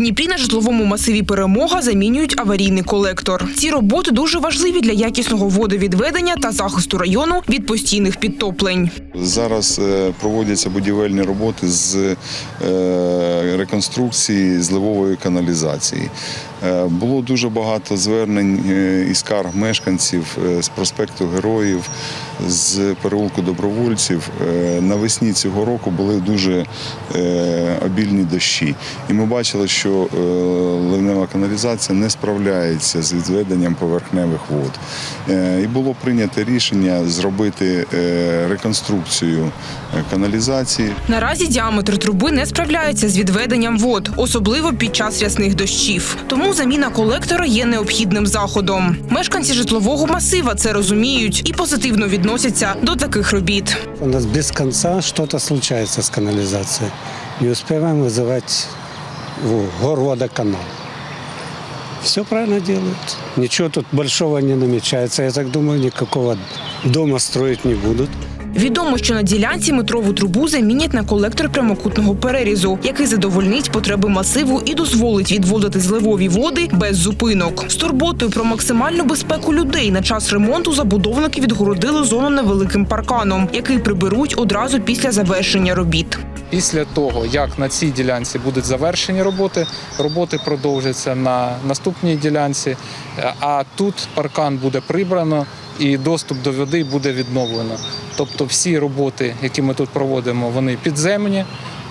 Дніпрі на житловому масиві перемога замінюють аварійний колектор. Ці роботи дуже важливі для якісного водовідведення та захисту району від постійних підтоплень. Зараз е, проводяться будівельні роботи з е, реконструкції зливової каналізації. Е, Було дуже багато звернень е, і скарг мешканців е, з проспекту Героїв, з переулку добровольців. Навесні цього року були дуже обільні дощі. І ми бачили, що ливнева каналізація не справляється з відведенням поверхневих вод. І було прийнято рішення зробити реконструкцію каналізації. Наразі діаметр труби не справляється з відведенням вод, особливо під час рясних дощів. Тому заміна колектора є необхідним заходом. Мешканці житлового масива це розуміють і позитивно відносяться до таких робіт. У нас без конца что-то случается с канализацией. Не успеваем вызывать в горводоканал. Все правильно делают. Ничего тут большого не намечается. Я так думаю, никакого дома строить не будут. Відомо, що на ділянці метрову трубу замінять на колектор прямокутного перерізу, який задовольнить потреби масиву і дозволить відводити зливові води без зупинок. З турботою про максимальну безпеку людей на час ремонту забудовники відгородили зону невеликим парканом, який приберуть одразу після завершення робіт. Після того, як на цій ділянці будуть завершені роботи, роботи продовжаться на наступній ділянці, е, а тут паркан буде прибрано і доступ до води буде відновлено. Тобто всі роботи, які ми тут проводимо, вони підземні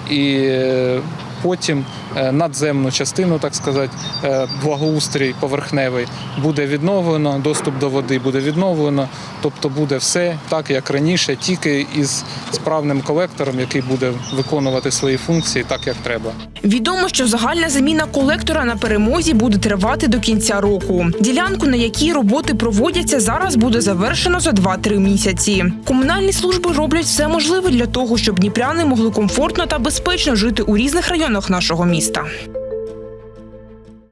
і е, потім е, надземну частину, так сказати, е, благоустрій поверхневий буде відновлено, доступ до води буде відновлено. Тобто буде все так, як раніше, тільки із справним колектором, який буде виконувати свої функції так, як треба. Відомо, що загальна заміна колектора на перемозі буде тривати до кінця року. Ділянку, на якій роботи проводяться, зараз буде завершено за 2-3 місяці. Комунальні служби роблять все можливе для того, щоб дніпряни могли комфортно та безпечно жити у різних районах нашого міста.